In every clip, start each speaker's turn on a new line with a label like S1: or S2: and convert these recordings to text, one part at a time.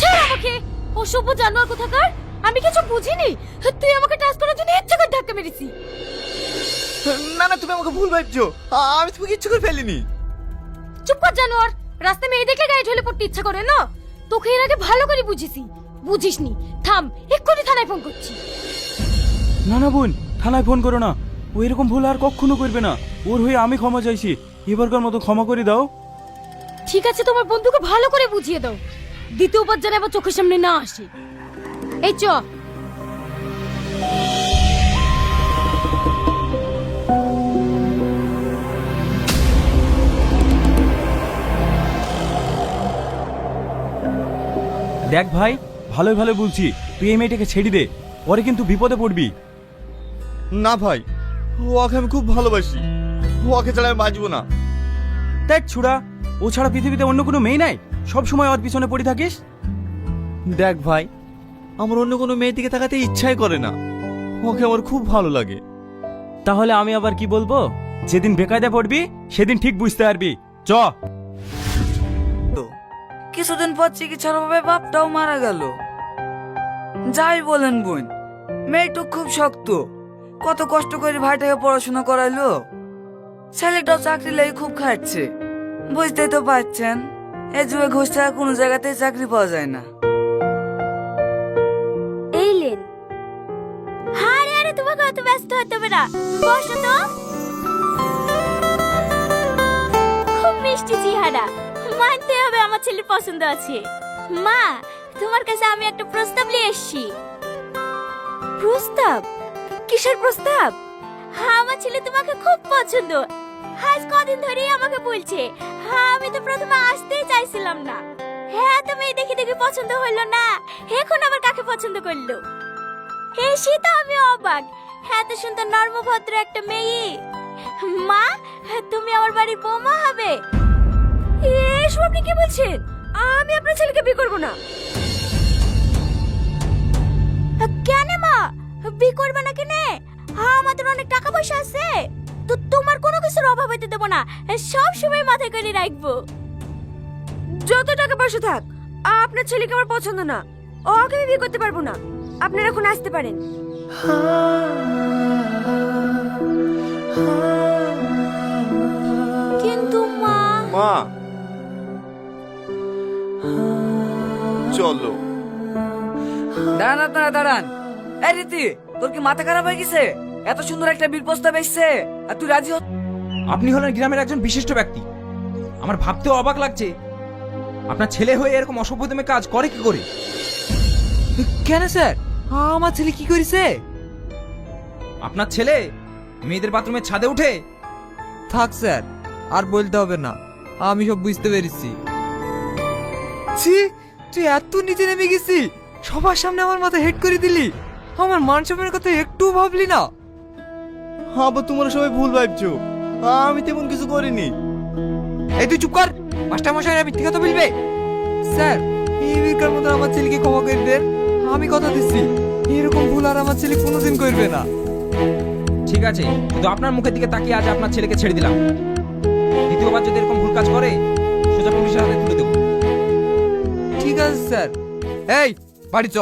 S1: ছাড় আমাকে! অসভ্য জানোয়ার কোথাকার? আমি কিছু বুঝিনি। তুই আমাকে টাচ করার জন্য ইচ্ছে করে ধাক্কা মেরেছি
S2: না না তুমি আমাকে ভুল ভাবছ। আমি তোমাকে ইচ্ছে করে ফেলিনি।
S1: চুপ কর জানোয়ার। রাস্তায় মেয়ে দেখলে গায়ে ঢলে পড়তে ইচ্ছা করে না? তোকে এর আগে ভালো করে বুঝিছি। বুঝিসনি। থাম এক্ষুনি থানায় ফোন করছি।
S3: না না বোন থানায় ফোন করো না। ও এরকম ভুল আর কখনো করবে না। ওর হয়ে আমি ক্ষমা চাইছি। এবারকার মতো ক্ষমা করে দাও।
S1: ঠিক আছে তোমার বন্ধুকে ভালো করে বুঝিয়ে দাও। দ্বিতীয়বার যেন আবার চোখের সামনে না আসে। এই চ।
S3: দেখ ভাই ভালোই ভালো বলছি। তুই এই মেয়েটাকে ছেড়ে দে পরে কিন্তু বিপদে পড়বি।
S2: না ভাই ওকে আমি খুব ভালোবাসি। ওকে ছাড়া আমি বাঁচবো না।
S3: দেখ ছুড়া ও ছাড়া পৃথিবীতে অন্য কোনো মেয়ে নাই? সব সময় ওর পিছনে পড়ে থাকিস?
S2: দেখ ভাই আমার অন্য কোনো মেয়ের দিকে তাকাতে ইচ্ছাই করে না। ওকে আমার খুব ভালো লাগে।
S3: তাহলে আমি আবার কি বলব? যেদিন বেকায়দা পড়বি সেদিন ঠিক বুঝতে পারবি। চ।
S4: কিছুদিন পর চিকিৎসার অভাবে বাপটাও মারা গেল। যাই বলেন বোন মেয়েটু খুব শক্ত। কত কষ্ট করে ভাইটাকে পড়াশোনা করাইলো। ছেলেটাও চাকরি লেগে খুব খাটছে বুঝতেই তো পারছেন, এ যুগে ঘুষ ছাড়া কোনো জায়গাতেই চাকরি পাওয়া যায় না।
S1: এই লেন। আরে আরে তোমাকে অত ব্যস্ত হতে হবে না। বসো তো। খুব মিষ্টি চেহারা। মানতে হবে আমার ছেলের পছন্দ আছে। মা, তোমার কাছে আমি একটা প্রস্তাব নিয়ে এসেছি। প্রস্তাব? কিসের প্রস্তাব? হ্যাঁ আমার ছেলে তোমাকে খুব পছন্দ। আজ কদিন ধরেই আমাকে বলছে হ্যাঁ আমি তো প্রথমে আসতেই চাইছিলাম না। হ্যাঁ তো মেয়ে দেখে দেখে পছন্দ হলো না। এখন আবার কাকে পছন্দ করল? এসে তো আমি অবাক। এত সুন্দর নর্মভদ্র একটা মেয়ে। মা, তুমি আমার বাড়ির বৌমা হবে। এসব আপনি কি বলছেন? আমি আপনার ছেলেকে বিয়ে করব না। কেন মা? বিয়ে করবে না কেনে? আমাদের অনেক টাকা পয়সা আছে। তো তোমার কোনো কিছুর অভাব হতে দেবো না। সব সময় মাথায় করে রাখব। যত টাকা পয়সা থাক আপনার ছেলেকে আমার পছন্দ না। ওকে আমি বিয়ে করতে পারব না। আপনারা এখন আসতে পারেন। কিন্তু মা।
S2: মা। চলো।
S4: দাঁড়ান আপনারা দাঁড়ান। এই রীতি তোর কি মাথা খারাপ হয়ে গেছে? এত সুন্দর একটা বিল প্রস্তাব এসছে। আর তুই রাজি হত
S5: আপনি হলেন গ্রামের একজন বিশিষ্ট ব্যক্তি। আমার ভাবতেও অবাক লাগছে। আপনার ছেলে হয়ে এরকম অসভ্যতমে কাজ করে কি করে?
S6: কেন স্যার? আমার ছেলে কি করেছে?
S5: আপনার ছেলে মেয়েদের বাথরুমের ছাদে উঠে?
S6: থাক স্যার আর বলতে হবে না। আমি সব বুঝতে পেরেছি। ছি তুই এত নিচে নেমে গেছি সবার সামনে আমার মাথা হেড করে দিলি। আমার মান সম্মানের কথা একটু ভাবলি না।
S2: আবার তোমরা সবাই ভুল ভাবছ। আমি তেমন কিছু করিনি।
S6: এই তুই চুপ কর। মাস্টার মশাই মিথ্যে কথা বলবে? স্যার এই বিকার মতো আমার ছেলেকে ক্ষমা করে দেন আমি কথা দিচ্ছি। এরকম ভুল আর আমার ছেলে কোনোদিন করবে না।
S5: ঠিক আছে কিন্তু আপনার মুখের দিকে তাকিয়ে আজ আপনার ছেলেকে ছেড়ে দিলাম। দ্বিতীয়বার যদি এরকম ভুল কাজ করে সোজা পুলিশের হাতে তুলে দেবো।
S6: ঠিক আছে স্যার। এই বাড়ি চ।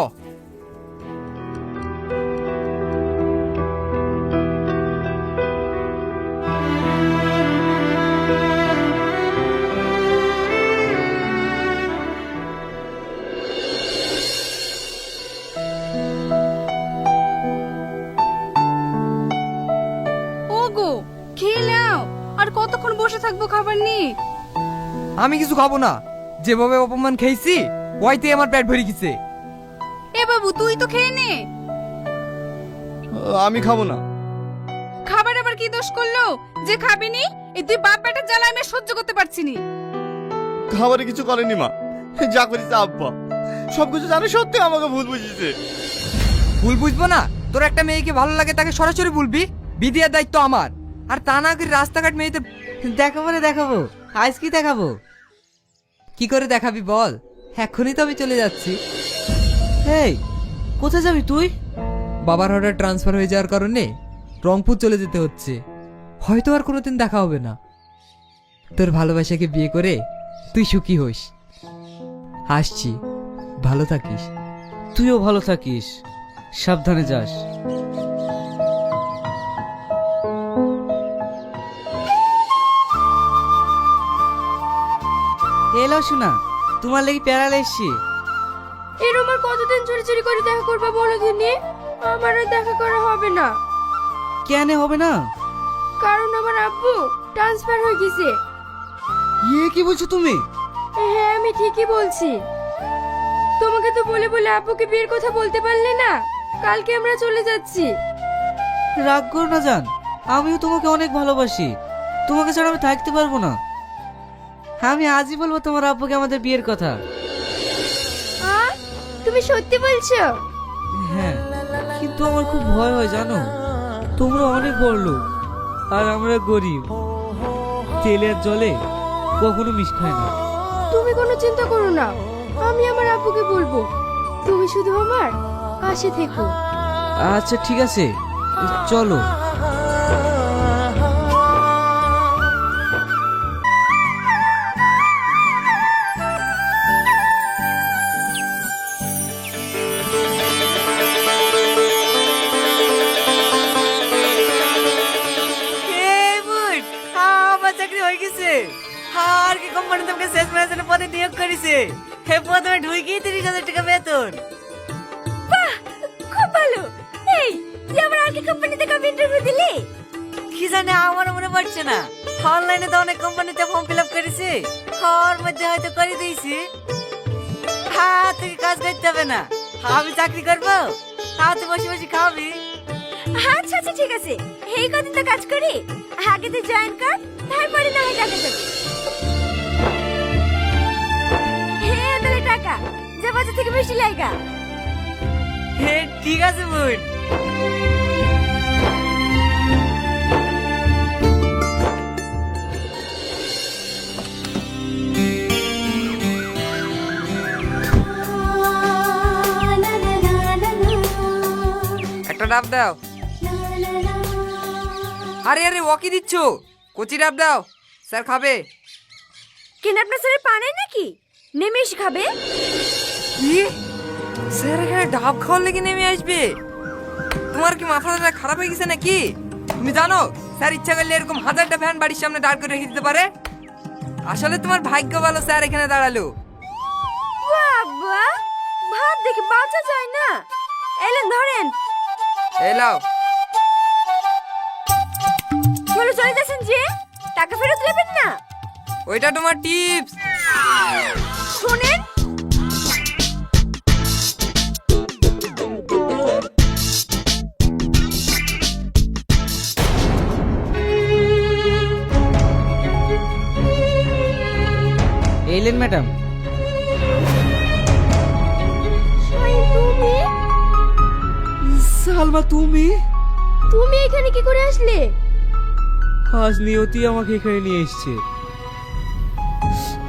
S6: আমি কিছু খাব না। যেভাবে অপমান খেয়েছি ওইতে আমার পেট ভরে গেছে।
S7: এ বাবু তুই তো খেয়ে নে।
S2: আমি খাব না।
S7: খাবার আবার কি দোষ করল? যে খাবি নি এই তুই বাপ বেটার জ্বালা আমি আর সহ্য করতে পারছি নি।
S2: খাবারে কিছু করেনি মা। যা করেছে আব্বা। সবকিছু জানে সত্যি আমাকে ভুল বুঝিয়েছে
S6: ভুল বুঝব না? তোর একটা মেয়েকে ভালো লাগে তাকে সরাসরি বলবি? বিদিয়ার দায়িত্ব আমার। আর তা না করে রাস্তাঘাট মেয়েতে দেখাবো না দেখাবো। আজ কি দেখাবো? কি করে দেখাবি বল? এখনই তো আমি চলে যাচ্ছি। এই কোথায় যাবি তুই? বাবার হঠাৎ ট্রান্সফার হয়ে যাওয়ার কারণে রংপুর চলে যেতে হচ্ছে। হয়তো আর কোনোদিন দেখা হবে না। তোর ভালোবাসাকে বিয়ে করে তুই সুখী হোস। আসছি।
S8: ভালো থাকিস। তুইও ভালো থাকিস। সাবধানে যাস। এলো শোনা তোমার লাগি প্যারাল এসছি
S9: এরম আর কতদিন চুরি চুরি করে দেখা করবা বলো দিনি আমার আর দেখা করা হবে না।
S8: কেন হবে না?
S9: কারণ আমার আব্বু ট্রান্সফার হয়ে গেছে।
S8: ইয়ে কি বলছো তুমি?
S9: হ্যাঁ আমি ঠিকই বলছি। তোমাকে তো বলে বলে আব্বুকে বিয়ের কথা বলতে পারলে না? কালকে আমরা চলে যাচ্ছি।
S8: রাগ করো না জান আমিও তোমাকে অনেক ভালোবাসি। তোমাকে ছাড়া আমি থাকতে পারব না। আমি আজই বলব তোমার আব্বুকে আমাদের বিয়ের কথা।
S9: তুমি সত্যি বলছো?
S8: হ্যাঁ কিন্তু আমার খুব ভয় হয় জানো? তোমরা অনেক বড় লোক আর আমরা গরিব। তেলের জলে কখনো মিশ খায় না।
S9: তুমি কোনো চিন্তা করো না আমি আমার আব্বুকে বলব। তুমি শুধু আমার পাশে থেকো।
S8: আচ্ছা ঠিক আছে চলো। কোম্পানি তোমাকে শেষ ম্যানেজারের পদে নিয়োগ করেছে। হে প্রথমে ঢুকেই তিরিশ হাজার টাকা বেতন।
S9: খুব ভালো। এই তুই আমার আগে কোম্পানিতে কবে ইন্টারভিউ দিলি?
S8: কি জানি আমার মনে পড়ছে না। অনলাইনে তো অনেক কোম্পানিতে ফর্ম ফিল আপ করেছি। ওর মধ্যে হয়তো করে দিয়েছি। হ্যাঁ তুই কাজ করতে হবে না। আমি চাকরি করব। হ্যাঁ তুই বসে বসে খাওয়াবি।
S9: আচ্ছা আচ্ছা ঠিক আছে। এই কদিন তো কাজ করি। আগে তুই জয়েন কর তারপরে না হয় টাকা দেবো টাকা যা বাজার থেকে বেশি লাগা
S8: হে ঠিক আছে বোন
S6: একটা ডাব দাও। আরে আরে ওকি দিচ্ছ? কচি ডাব দাও। স্যার খাবে।
S9: কেন আপনার স্যারের পানে নাকি? নেমে এসে খাবে?
S6: কি? স্যার এখানে ডাব খাওয়ার লেগে নেমে আসবে। তোমার কি মাথাটা খারাপ হয়ে গেছে নাকি? তুমি জানো স্যার ইচ্ছা করলে এরকম হাজারটা ভ্যান বাড়ির সামনে দাঁড় করে রেখে দিতে পারে। আসলে তোমার ভাগ্য ভালো স্যার এখানে দাঁড়াল।
S9: বাবা ভাত দেখে বাঁচা যায় না। এলেন ধরেন।
S6: এলাও
S9: চলে চলে যাচ্ছেন যে? টাকা ফেরত নেবেন না?
S6: ওইটা তোমার টিপস।
S9: শোনেন।
S8: এলেন ম্যাডাম।
S9: তুমি?
S8: সালমা তুমি?
S9: তুমি এখানে কি করে আসলে?
S8: আজ নিয়তি আমাকে এখানে নিয়ে এসছে।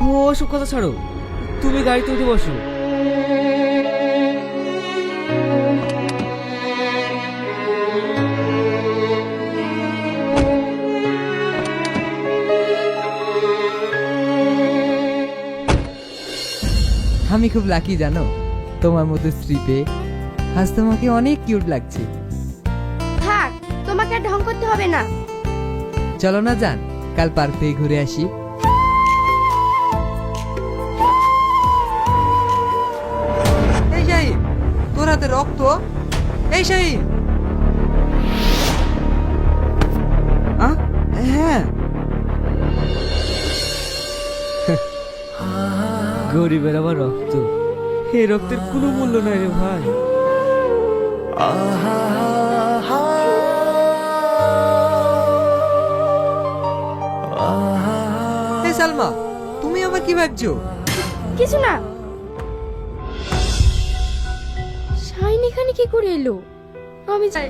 S8: ও সব কথা ছাড়ো। তুমি গাড়িতে উঠে বসো।
S10: আমি খুব লাকি জানো? তোমার মতো স্ত্রী পেয়ে আজ তোমাকে অনেক কিউট লাগছে।
S9: থাক তোমাকে আর ঢং করতে হবে না।
S10: চলো না যান কাল পার্ক থেকে ঘুরে আসি।
S6: হাতে রক্ত? এই
S8: আ? হ্যাঁ। গরিবের আবার রক্ত। এই রক্তের কোনো মূল্য নাই রে ভাই।
S6: সালমা তুমি আবার কি ভাবছ?
S9: কিছু না। এখানে কি করে এলো? আমি যাই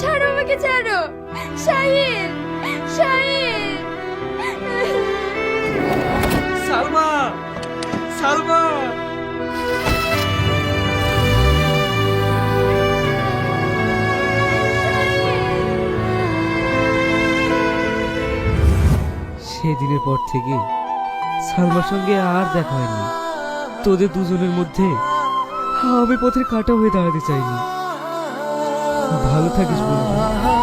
S9: ছাড়ো আমাকে ছাড়ো। শাহিন শাহিন।
S8: সালমা সালমা।
S11: সেই দিনের পর থেকে সালমার সঙ্গে আর দেখা হয়নি। তোদের দুজনের মধ্যে আমি পথের কাটা হয়ে দাঁড়াতে চাইনি। ভালো থাকিস বন্ধু।